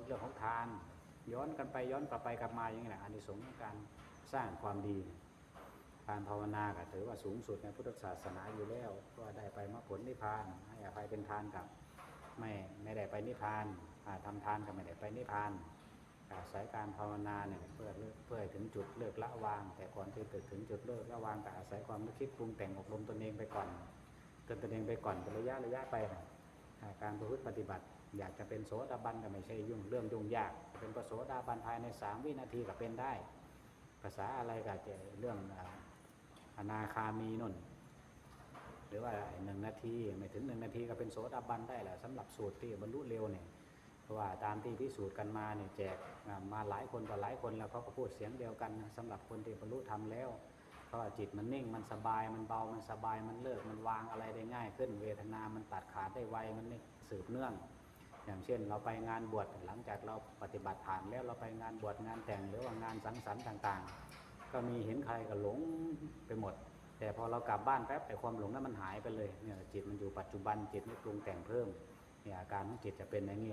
ลเรื่องของทาน ย้อนกันไปย้อนกลับไปกลับมาอย่างนี้แหละอานิสงส์ของการสร้างความดี การภาวนาก็ถือว่าสูงสุดในพุทธศาสนาอยู่แล้วว่าได้ไปมรรคผลนิพพานให้อภัยเป็นทานกับไม่ไม่ได้ไปนิพพานาทำทานก็ไม่ได้ไปนิพพานอาศัยการภาวนาเนี่ยเพื่อเลิกเพื่อถึงจุดเลิกละวาง แต่ก่อนที่จะถึงจุดเลิกละวางก็อาศัยความนึกคิดปรุงแต่งอบรมตนเองไปก่อนเตือนตนเองไปก่อนเป็นระยะระยะไป การประพฤติปฏิบัติ อยากจะเป็นโสดาบันก็ไม่ใช่ยุ่งเรื่องยุ่งยาก เป็นพระโสดาบันภายในสามวินาทีก็เป็นได้ ภาษาอะไรก็จะเรื่องอนาคามีนนหรือว่าหนึ่งนาทีไม่ถึงหนึ่งนาทีก็เป็นโสดาบันได้แหละสำหรับสูตรที่บรรลุเร็วเนี่ยเพราะว่าตามที่พิสูจน์กันมาเนี่ยแจกมาหลายคนต่อหลายคนแล้วเขาก็พูดเสียงเดียวกันนะสำหรับคนที่บรรลุธรรมแล้ว เพราะว่าจิตมันนิ่งมันสบายมันเบามันสบายมันเลิกมันวางอะไรได้ง่าย ขึ้นเวทนามันตัดขาดได้ไวมันไม่สืบเนื่อง อย่างเช่น เราไปงานบวชหลังจากเราปฏิบัติผ่านแล้วเราไปงานบวชงานแต่งหรือว่างานสังสรรค์ต่าง ๆ ก็มีเห็นใครก็หลงไปหมด แต่พอเรากลับบ้านแป๊บไอ้ความหลงนั้นมันหายไปเลยเนี่ยจิตมันอยู่ปัจจุบันจิตไม่ปรุงแต่งเพิ่มเนี่ยอาการของจิตจะเป็นอย่างนี้